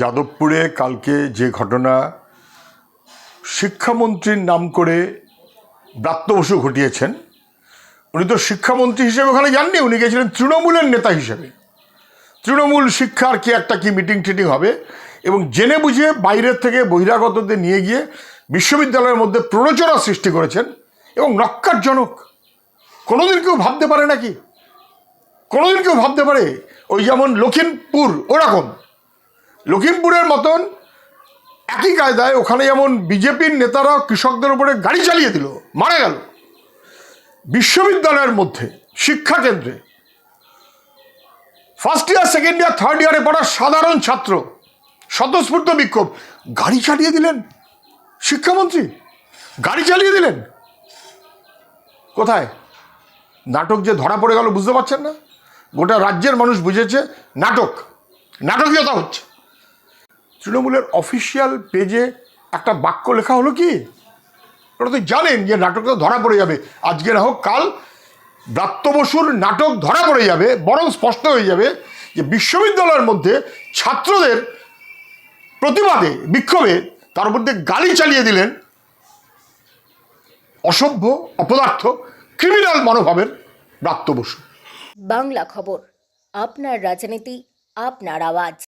যাদবপুরে কালকে যে ঘটনা, শিক্ষামন্ত্রীর নাম করে ব্রাত্য বসু ঘটিয়েছেন। উনি তো শিক্ষামন্ত্রী হিসেবে ওখানে যাননি, উনি গেছিলেন তৃণমূলের নেতা হিসেবে। তৃণমূল শিক্ষার কি একটা কি মিটিং টিটিং হবে, এবং জেনে বুঝে বাইরের থেকে বহিরাগতদের নিয়ে গিয়ে বিশ্ববিদ্যালয়ের মধ্যে প্ররোচনা সৃষ্টি করেছেন, এবং নক্কারজনক কোনোদিন কেউ ভাবতে পারে নাকি? কোনোদিন কেউ ভাবতে পারে? ওই যেমন লখিমপুর ওরকম। লখিমপুরের মতন একই কায়দায় ওখানে যেমন বিজেপির নেতারা কৃষকদের উপরে গাড়ি চালিয়ে দিল, মারা গেল। বিশ্ববিদ্যালয়ের মধ্যে, শিক্ষা কেন্দ্রে। First year second year third ইয়ারে পড়া সাধারণ ছাত্র, স্বতঃস্ফূর্ত বিক্ষোভ। গাড়ি চালিয়ে দিলেন শিক্ষামন্ত্রী? গাড়ি চালিয়ে দিলেন? কোথায়? নাটক যে ধরা পড়ে গেল, বুঝতে পারছেন না? গোটা রাজ্যের মানুষ বুঝেছে, নাটক, নাটকীয়তা হচ্ছে। তৃণমূলের অফিসিয়াল পেজে একটা বাক্য লেখা হলো কি? ওরা তো জানেন যে নাটকটা ধরা পড়ে যাবে। আজকে না হোক কাল ব্রাত্য বসুর নাটক ধরা পড়ে যাবে, বরং স্পষ্ট হয়ে যাবে যে বিশ্ববিদ্যালয়ের মধ্যে ছাত্রদের প্রতিবাদে, বিক্ষোভে তার মধ্যে গালি চালিয়ে দিলেন অসভ্য, অপদার্থ ক্রিমিনাল মনোভাবের ব্রাত্য বসু। বাংলা খবর, আপনার রাজনীতি, আপনার আওয়াজ।